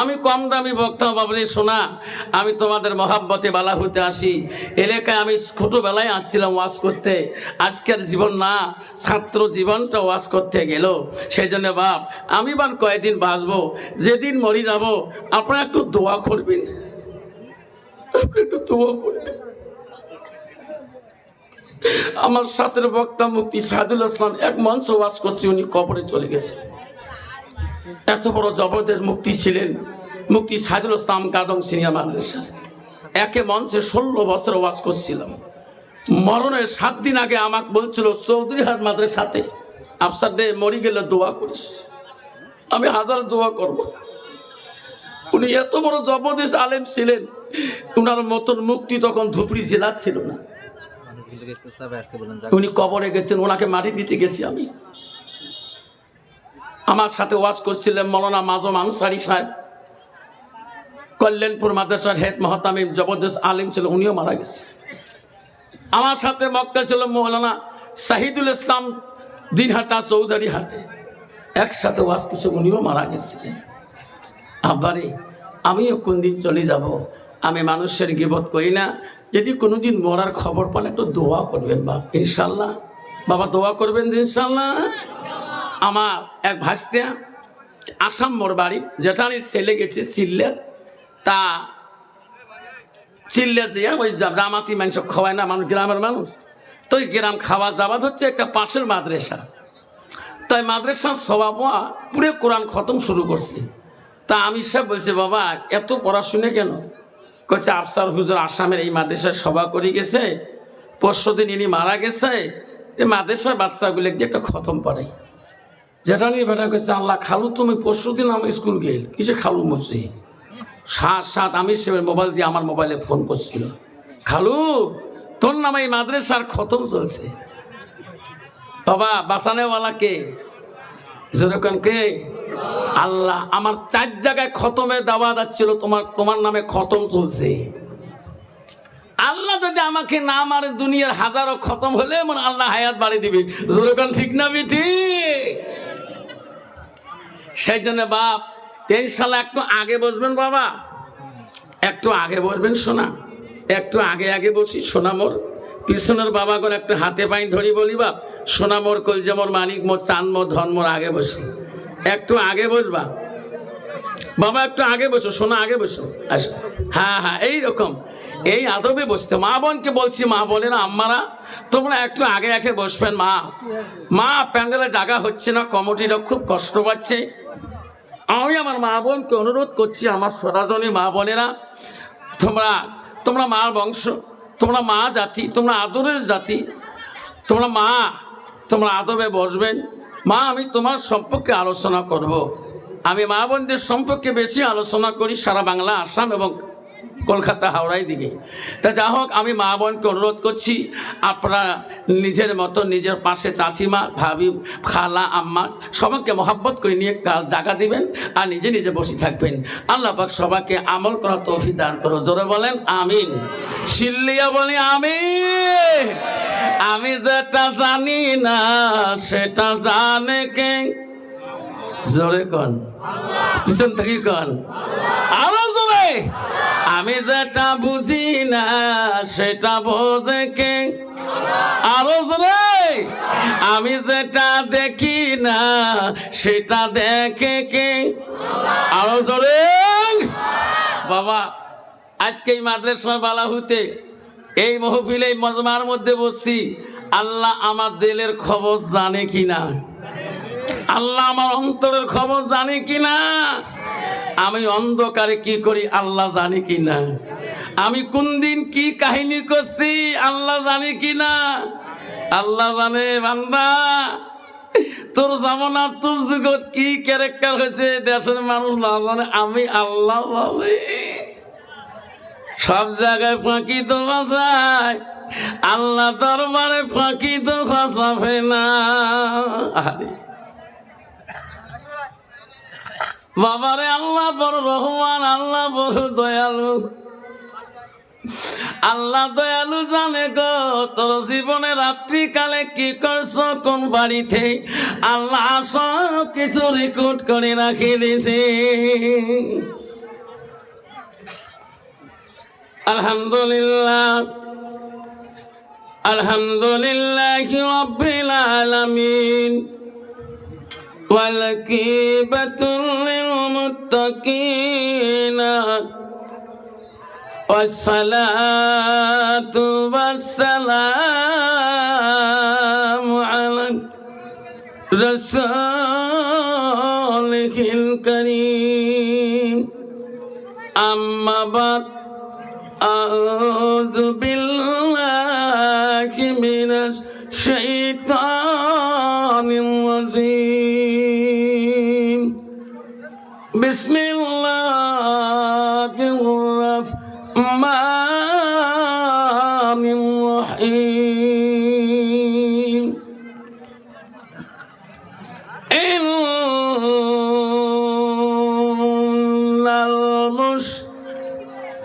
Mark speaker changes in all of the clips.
Speaker 1: আমি কম দামি বক্তা বাবরে শোনা, আমি তোমাদের মহাব্বতে বালা হতে আসি। এলাকায় আমি ছোটোবেলায় আসছিলাম ওয়াজ করতে। আজকের জীবন না, ছাত্র জীবনটা ওয়াজ করতে গেল। সেই জন্য বাপ, আমি বান কয়েকদিন বাঁচবো? যেদিন মরি যাব, আপনারা একটু দোয়া করবেন। আপনি একটু দোয়া করবেন। আমার সাথের বক্তা মুক্তি সাদুল ইসলাম এক মঞ্চ ওয়াজ করছে, উনি কবরে চলে গেছে। এত বড় জবরদস্ত মুক্তি ছিলেন মুক্তি সাদুল ইসলাম কাদম সিনিয়র মাদ্রাসা একে মঞ্চে ষোলো বছর ওয়াজ করছিলাম। মরণের সাত দিন আগে আমাকে বলছিল চৌধুরী হাট মাদ্রাসাতে আফসার দে মরি গেলে দোয়া করিস। আমি হাজার দোয়া করব। উনি এত বড় জবরদস্ত আলেম ছিলেন উনার মতন মুক্তি তখন ধুপড়ি জেলা ছিল না। উনি কবরে গেছেন ওনাকে মাটি দিতে গেছি আমি। আমার সাথে ওয়াজ করছিলেন মৌলানা মাজম আনসারি সাহেব। কল্যাণপুর মাদ্রাসার হেড মহতামিম জবরদস্ত আলিম ছিল, উনিও মারা গেছে আমার সাথে মক্কা ছিল মৌলানা শাহিদুল ইসলাম দিনহাটা চৌধুরী হাটে। একসাথে ওয়াজ করছে, উনিও মারা গেছিলেন। আবারে আমিও কোন দিন চলে যাব? আমি মানুষের গিবত করি না। যদি কোনোদিন মরার খবর পান, একটু দোয়া করবেন বাপ, ইনশাল্লাহ। বাবা, দোয়া করবেন ইনশাল্লাহ। আমার এক ভাসতে আসাম মোর বাড়ি জেঠানির ছেলে গেছে চিল্লে, তা চিল্লে যে ওই জামাতি মাংস খাওয়ায় না মানুষ, গ্রামের মানুষ। তো ওই গ্রাম খাওয়া দাওয়াত হচ্ছে একটা পাশের মাদ্রাসা। তাই মাদ্রাসার স্বভাব পুরে কোরআন খতম শুরু করছে। তা আমি সব বলছে, বাবা, এত পড়াশুনে কেন? কইছে, আফসার হুজুর আসামের এই মাদ্রাসায় সভা করে গেছে পরশু দিন ইনি মারা গেছে, এই মাদ্রাসার বাচ্চাগুলো একটা খতম পড়ে যেটা নিয়ে বেটা কইছে, আল্লাহ, খালু তুমি পরশু দিন আমার স্কুল গেল কিসে খালু মসি সাত সাত, আমি সে মোবাইল দিয়ে আমার মোবাইলে ফোন করছিল। খালু, তোর নামে এই মাদ্রাসার খতম চলছে। বাবা, বাঁচানেওয়ালা কে? যেরকম কে? আল্লাহ, আমার চার জায়গায় খতমের দাওয়া যাচ্ছিল তোমার তোমার নামে খতম চলছে। আল্লাহ যদি আমাকে না মারে, দুনিয়ার হাজারো খতম হলে মনে আল্লাহ হায়াত বাড়ি দিবে। যেরকম ঠিক না বিঠি সেই জন্য বাপ, এই সালে একটু আগে বসবেন বাবা। একটু আগে বসবেন সোনা। একটু আগে আগে বসি, সোনা মোর। পিছনের বাবা করে একটা হাতে পাই ধরি বলি বাপ। সোনা মোর কল যেমন মানিক মোর চান মোর ধন মোর আগে বসি। একটু আগে বসবা বাবা একটু আগে বসো, সোনা আগে বসো। আস হ্যাঁ হ্যাঁ এইরকম এই আদবে বসতে মা বোনকে বলছি, মা বলে না আম্মারা, তোমরা একটু আগে আগে বসবেন, মা। মা, প্যান্ডেলে জায়গা হচ্ছে না কমিটিরা খুব কষ্ট পাচ্ছে। আমি আমার মা বোনকে অনুরোধ করছি, আমার সনাতনী মা বোনেরা, তোমরা তোমরা মা বংশ, তোমরা মা জাতি, তোমরা আদরের জাতি, তোমরা মা, তোমরা আদবে বসবেন। মা, আমি তোমার সম্পর্কে আলোচনা করব। আমি মা বোনদের সম্পর্কে বেশি আলোচনা করি, সারা বাংলা, আসাম এবং কলকাতা হাওড়াই দিকে। তা যা হোক, আমি মা বোনকে অনুরোধ করছি, আপনারা নিজের মতো নিজের পাশে চাচিমা, ভাবি, খালা, আম্মা সবাইকে মহাব্বত করে নিয়ে জায়গা দিবেন আর নিজে নিজে বসে থাকবেন। আল্লাহ পাক সবাইকে আমল করা তৌফিক দান করো। জোরে বলেন, আমিন। সিল্লিয়া বলি, আমিন। আমি যেটা জানি না, সেটা জানে কে? জোরে কন। পিছন থেকে কন। আরও জোরে। আমি যেটা বুঝি না, সেটা বোঝে কে? আরও আমি যেটা দেখি না, সেটা দেখে কে? আরও জোরে। বাবা, আজকে এই মাদ্রাসা বালাহুতে, এই মহফিলে মজমার মধ্যে বসছি, আল্লাহ আমার দিলের খবর জানে কিনা? আল্লাহ আমার অন্তরের খবর জানে কিনা? আমি অন্ধকারে কি করি আল্লাহ জানে কিনা? আমি কোন দিন কি কাহিনী করছি আল্লাহ জানে কিনা? আল্লাহ জানে বান্দা, তোর জামানা তোর যুগত কি ক্যারেক্টার হয়েছে দেশের মানুষ না জানে, আমি আল্লাহ জানে। সব জায়গায় ফাঁকি তো বাসায় আল্লাহ দরবারে ফাঁকি তো ফাঁসাবে না। আরে বাবারে, আল্লাহ বড় রহমান, আল্লাহ বড় দয়ালু। আল্লাহ দয়ালু জানে গো, তোর জীবনে রাত্রি কালে কি করছ, কোন বাড়িতে? আল্লাহ সব কিছু রেকর্ড করে রাখে দিছে আলহামদুলিল্লাহ। আলহামদুলিল্লাহ আলামিন। والكيبة للمتقين والصلاة والسلام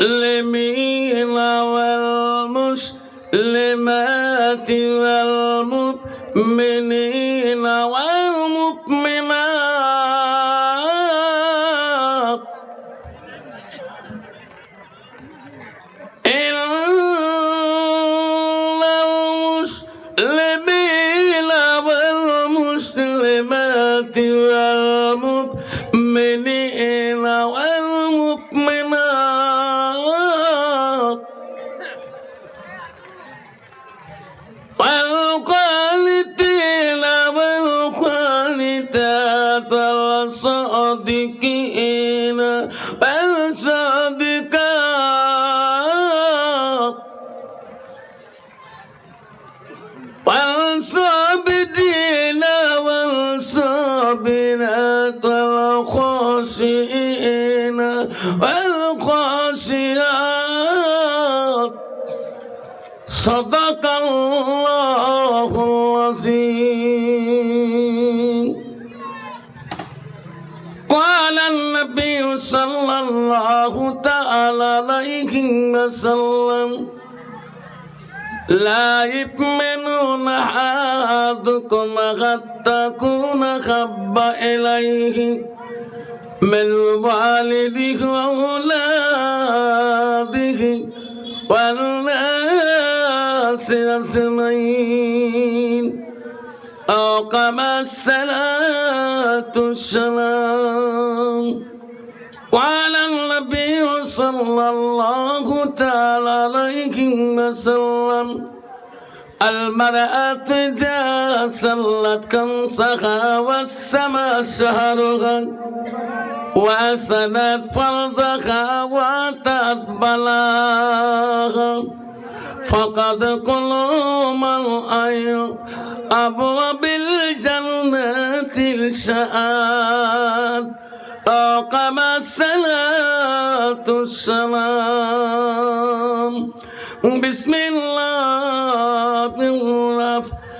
Speaker 1: المسلمين والمسلمات والمؤمنين وسلم. لا يؤمنون أحدكم حتى تكون خب إليه من والده وأولاده والناس أجمعين. أو كما الصلاة السلام قال النبي صلى الله تعالى عليه وسلم المرأة إذا صلت كنصها والسماء شهرها وأسنت فرضها وأتت بلاغا فقد قلوب الأي أبواب الجنة الشآت أقام الصلاة السلام. بسم الله الرحمن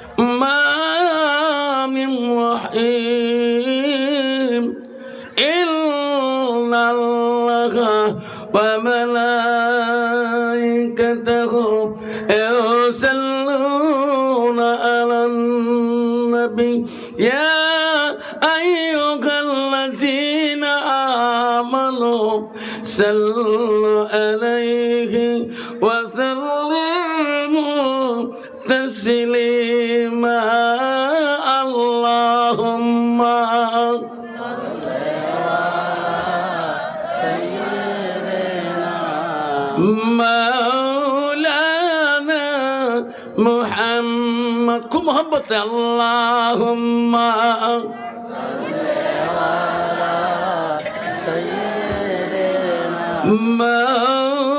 Speaker 1: الرحيم. إن الله وملائكته يصلون على النبي. يا صلوا عليه وسلموا تسليما. اللهم مولانا محمد. كم محبت اللهم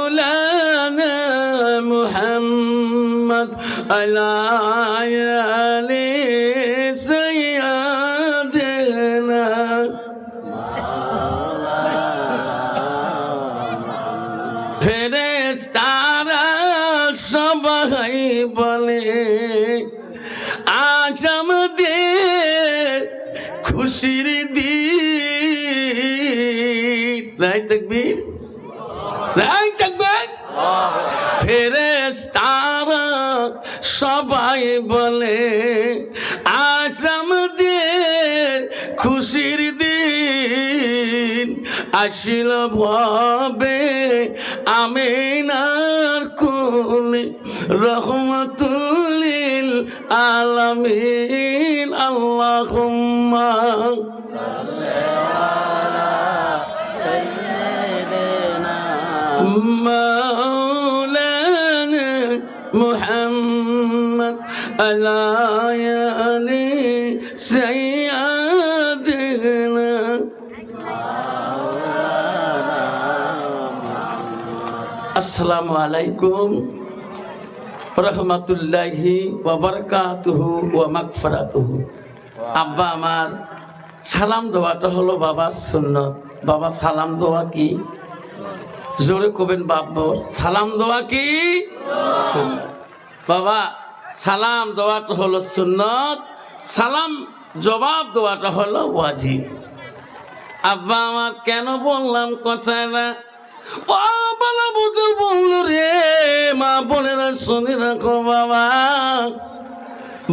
Speaker 1: مولانا محمد على آل আসিল ভাবে আমিনার কুলি রহমতুলিল আলামিন আল্লাহুম্মা مولانا محمد الآيالي আসসালামু আলাইকুম। রহমতুল্লাহি ওবরকাতুহু ও মাগফিরাতুহু। আব্বা আমার, সালাম দেওয়াটা হলো বাবার সুন্নত। বাবা, সালাম দেওয়া কি? জোরে কবেন বাব্বর সালাম দেওয়া কি? বাবা, সালাম দেওয়াটা হলো সুন্নত। সালাম জবাব দেওয়াটা হলো ওয়াজিব। আব্বা আমার, কেন বললাম কথাটা বলা বুঝে বলল রে, মা বোনেরা শুনে রাখো বাবা।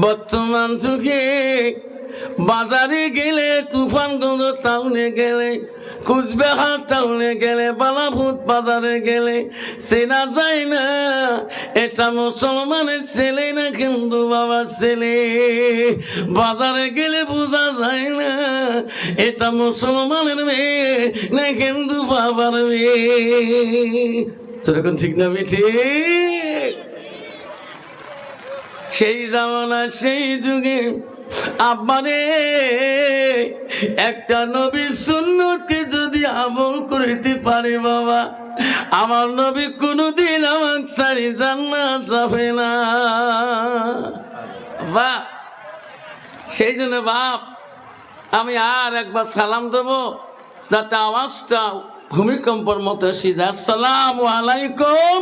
Speaker 1: বর্তমান যুগে বাজারে গেলে, তুফান টাউনে গেলে কুচবিহার টাউনে গেলে, বালাভূত বাজারে গেলে চেনা যায় না। এটা মুসলমানের ছেলে না, কিন্তু বাবার ছেলে। বাজারে গেলে বোঝা যায় না, এটা মুসলমানের মেয়ে না, কিন্তু বাবার মেয়ে। সেরকম ঠিক না বেঠি সেই জামানা সেই যুগে আব্বারে, একটা নবী সুন্নতকে যদি আমল করিতে পারে বাবা, আমার নবী কোনোদিন আমার সারি জান্নাত যাবে না। বা, সেই জন্য বাপ, আমি আর একবার সালাম দেব, যাতে আওয়াজটা ভূমিকম্পর মতো সিধা আসসালাম আলাইকুম।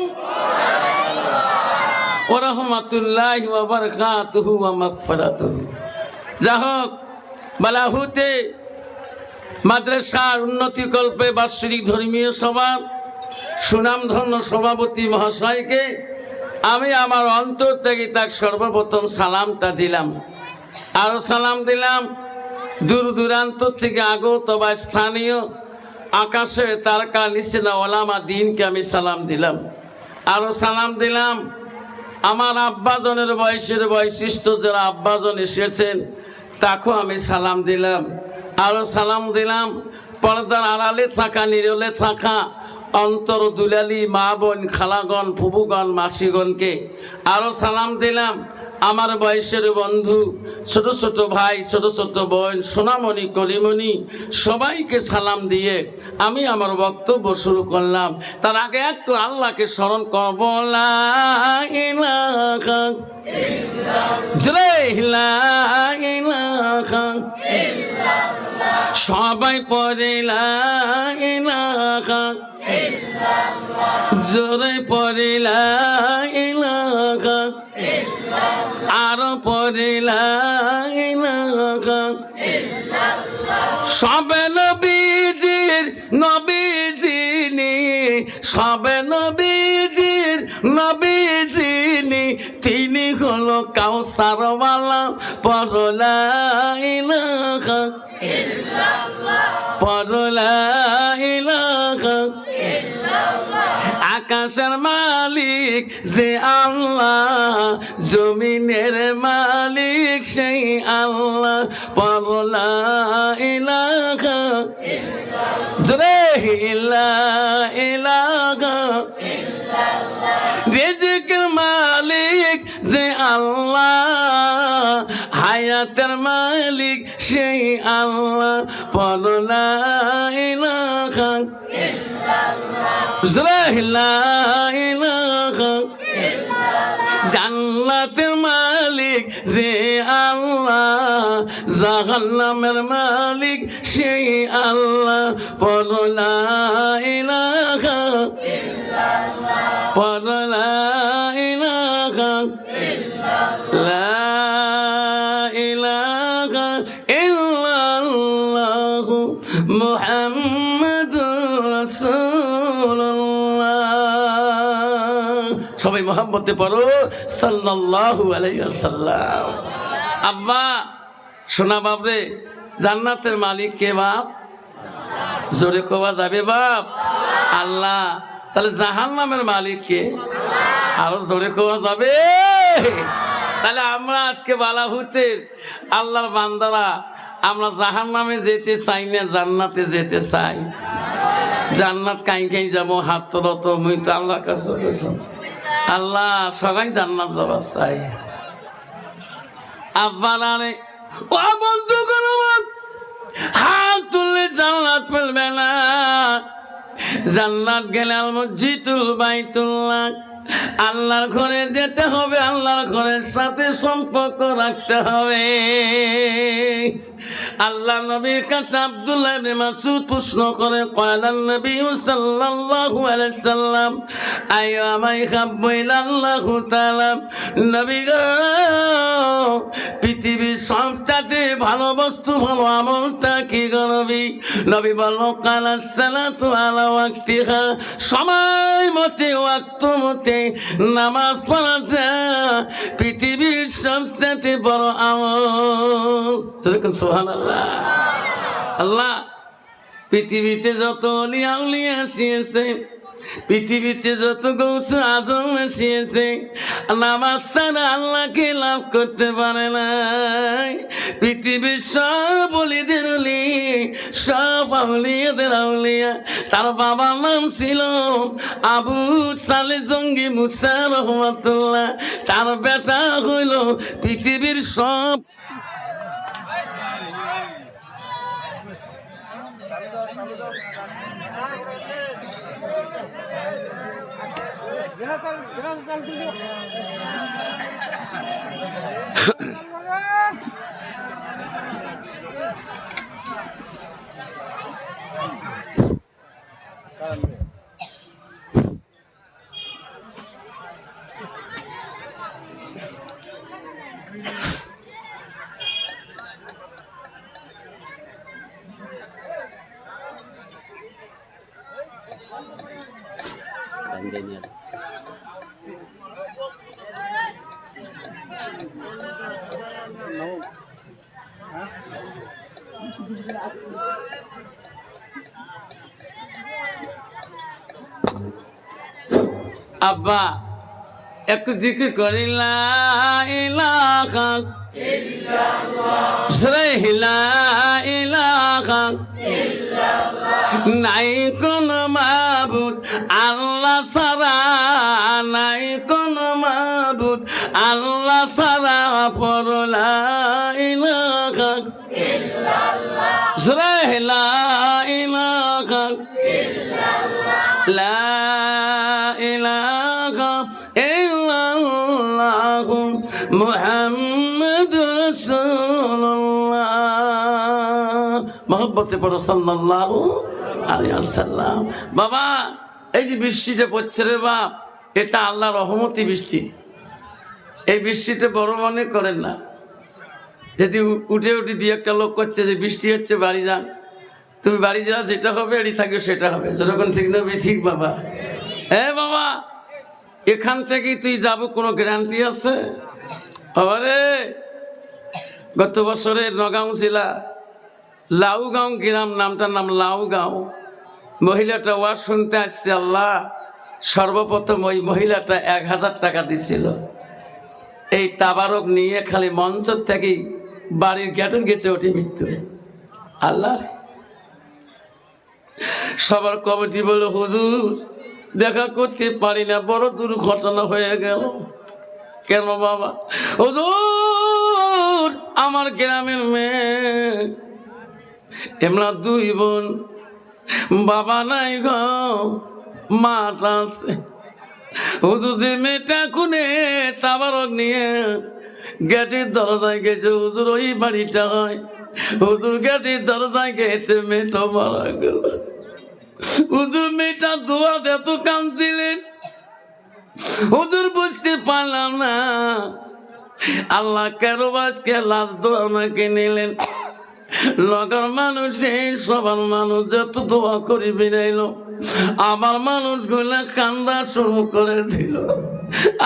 Speaker 1: ওরহমতুল্লাহ ওবরকাতুহু ওয়া মাগফিরাতুহু। যা হোক বালাহুতে মাদ্রাসার উন্নতিকল্পে বাৎসরিক ধর্মীয় সভা, সুনামধন্য সভাপতি মহাশয়কে আমি আমার অন্তর থেকে তার সর্বপ্রথম সালামটা দিলাম। আরও সালাম দিলাম দূর দূরান্ত থেকে আগত বা স্থানীয় আকাশে তারকা নিচেনা ওলামা দিনকে আমি সালাম দিলাম। আরও সালাম দিলাম আমার আব্বাজনের বয়সের বৈশিষ্ট্য যারা আব্বাজন এসেছেন তাকেও আমি সালাম দিলাম আরও সালাম দিলাম। পর্দার আড়ালে থাকা, নিরলে থাকা, অন্তর দুলালি মা বোন, খালাগণ ফুবুগণ মাসিগণকে আরও সালাম দিলাম। আমার বয়সের বন্ধু, ছোট ছোট ভাই, ছোট ছোট বোন, সোনামণি, কলিমণি, সবাইকে সালাম দিয়ে আমি আমার বক্তব্য শুরু করলাম। তার আগে একটু আল্লাহকে স্মরণ করব, লা ইলাহা জয় লা ইলাহা সবাই পরে লা ইলাহা জোরে পড়ে, লা ইলাহা সবে নবীজির নবীজিনি সবে নবীজির নবীজিনি তিনি হলো কাউসারওয়ালা পরলা পরলা আকাশের মালিক, যে আল্লাহ, জমিনের মালিক, সেই আল্লাহ। পরলা ইলাহা জোরে ইলা রিজিকের মালিক, যে আল্লাহ। হায়াতের মালিক, সেই আল্লাহ। পরলা ইলাহা জান্নাতের মালিক যে আল্লাহ জাহান্নামের মালিক সেই আল্লাহ। পরলা পরলা লা পড়ো, সাল্লাল্লাহু আলাইহি ওয়াসাল্লাম। আব্বা সোনা বাবরে জান্নাতের মালিক কে বাপ? জোরে কোয়া যাবে বাপ? আল্লাহ। তাহলে জাহান নামের মালিক কে? আরও জোরে কোয়া যাবে। তাহলে আমরা আজকে বালাহুতের আল্লাহর বান্দারা, আমরা জাহান নামে যেতে চাই না, জান্নাতে যেতে চাই। জান্নাত কাই কাই যাব, হাত তো, মুই তো আল্লাহর কাছে। আল্লাহ, সবাই জান্নাত যাবার চাই। আব্বা নারে ও বন্ধু হাত তুললে জান্নাত পেলবে না। জান্নাত গেলে আল মসজিদুল বাইতুল্লাহ, আল্লাহর ঘরে যেতে হবে, আল্লাহর ঘরের সাথে সম্পর্ক রাখতে হবে। আল্লাহ নবীর কাছে আব্দুল্লাহ ইবনে মাসউদ প্রশ্ন করে কয়লান নবী সাল্লাল্লাহু আলাইহি সাল্লাম আইয়ামাই খাব্বু ইলাল্লাহু তাআলা, নবী গো, পৃথিবীর সবচাইতে ভালো বস্তু, ভালো আমলটা কি গো নবী? নবী বলল কালা সালাতু আলা ওয়াক্তিহা, সময় মতে, ওয়াক্ত মতে, নামাজ পড়াটা পৃথিবীর সবচাইতে বড় আমল। সুবহানাল্লাহ আল্লাহ। পৃথিবীতে যত অলিয়া আসিয়েছে, পৃথিবীতে যত গৌস আজম আসিয়েছে, নামাজ আল্লাহকে লাভ করতে পারে নাই। পৃথিবীর সব অলিদের অলি, সব আউলিয়াদের আউলিয়া, তার বাবার নাম ছিল আবু সালে জঙ্গি মুসা রহমতুল্লাহ। তার বেটা হইল পৃথিবীর সব Tamam. আব্বা একটু জিকির করি লা ইলাহা ইল্লাল্লাহ। লা ইলাহা নাই কোন মাবুদ আল্লাহ সারা নাই কোন মাবুদ আল্লাহ সারা পরলা ইলাহা ইল্লাল্লাহ লা রাসূলুল্লাহ মহব্বতে পড়ো সাল্লাল্লাহু বাবা, এই যে বৃষ্টিটা পড়ছে রে বাপ, এটা আল্লাহ রহমতি বৃষ্টি। এই বৃষ্টিতে বড় মনে করেন না। যদি উঠে উঠে দিয়ে একটা লোক করছে যে, বৃষ্টি হচ্ছে, বাড়ি যান। তুমি বাড়ি যা যেটা হবে এড়ি থাকবে, সেটা হবে। যেরকম ঠিক নেবে ঠিক বাবা। হ্যাঁ বাবা, এখান থেকেই তুই যাব, কোনো গ্যারান্টি আছে? আরে গত বছরে নগাঁও জেলা লাউগাঁও গ্রাম, নামটার নাম লাউগাঁও। মহিলাটা ওয়াজ শুনতে আসছে, আল্লাহ, সর্বপ্রথম ওই মহিলাটা এক হাজার টাকা দিছিল। এই তাবারক নিয়ে খালি মঞ্চ থেকেই বাড়ির গেটের গেছে ওটি মৃত্যু। আল্লাহ, সবার কমিটি বলল, হুজুর, দেখা করতে পারি না, বড় দুর্ঘটনা হয়ে গেল। কেন বাবা? হুজুর, আমার গ্রামের মেয়ে, এমনা দুই বোন বাবা নাই গো মাটা আছে। হুজুর মেয়েটা খুনে তাবারক নিয়ে গেটের দরজায় গেছে, হুজুর ওই বাড়িটা হয়। হুজুর গেটের দরজায় গেছে, মেয়েটা মারা গেল। হুজুর মেয়েটা দোয়া এত কাঁদছিলেন। হুজুর বুঝতে পারলাম না, আল্লাহ কেন বাজকে লাশ দোয়া ওনাকে নিলেন? লগর মানুষ এই সবার মানুষ যত দোয়া করি বেরাইল আমার মানুষগুলা কান্দা শুরু করে দিল।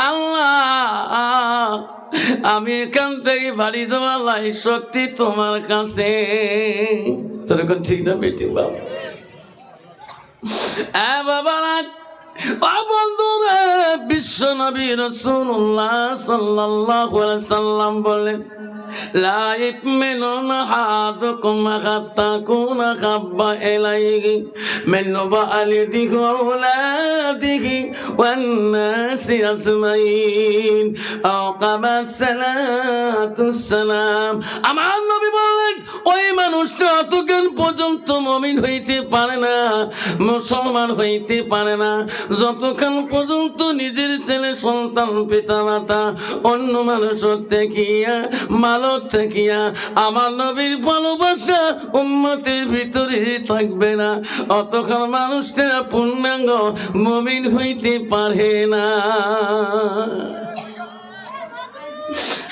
Speaker 1: আল্লাহ, আমি এখান থেকে বাড়ি দেওয়া লাই শক্তি তোমার কাছে। ঠিক না বেটি বাবা? ও বন্ধুরা, বিশ্ব নবী রসুল্লাহ আলাইহি সাল্লাম বলেন لا يؤمن أحدكم حتى أكون أحب إليه من والده وأولاده والناس أجمعين أو كما الصلاة السلام আমার নবী বললেন ওই মানুষটা অতজ্ঞান পর্যন্ত মমিন হইতে পারে না মুসলমান হইতে পারে না যতক্ষণ পর্যন্ত নিজের ছেলে সন্তান পিতা মাতা অন্য মানুষ দেখিয়া থাকিয়া আমার নবীর ভালোবাসা উন্মতির ভিতরে থাকবে না। অতক্ষণ মানুষটা পূর্ণাঙ্গ মমিন হইতে পারে না।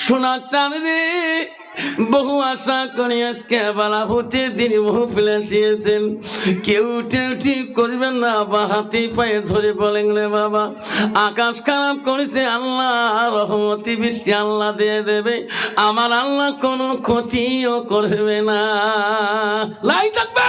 Speaker 1: শোনা চান রে বহু আশা করি আজকে বেলা হতে দিন বহু ফেলে আসিয়েছেন। কেউ উঠি করবেন না, বা হাতে পায়ে ধরে বলেন রে বাবা। আকাশ খারাপ করেছে আল্লাহ, রহমতি বৃষ্টি আল্লাহ দিয়ে দেবে। আমার আল্লাহ কোনো ক্ষতিও করবে না। লাই থাকবে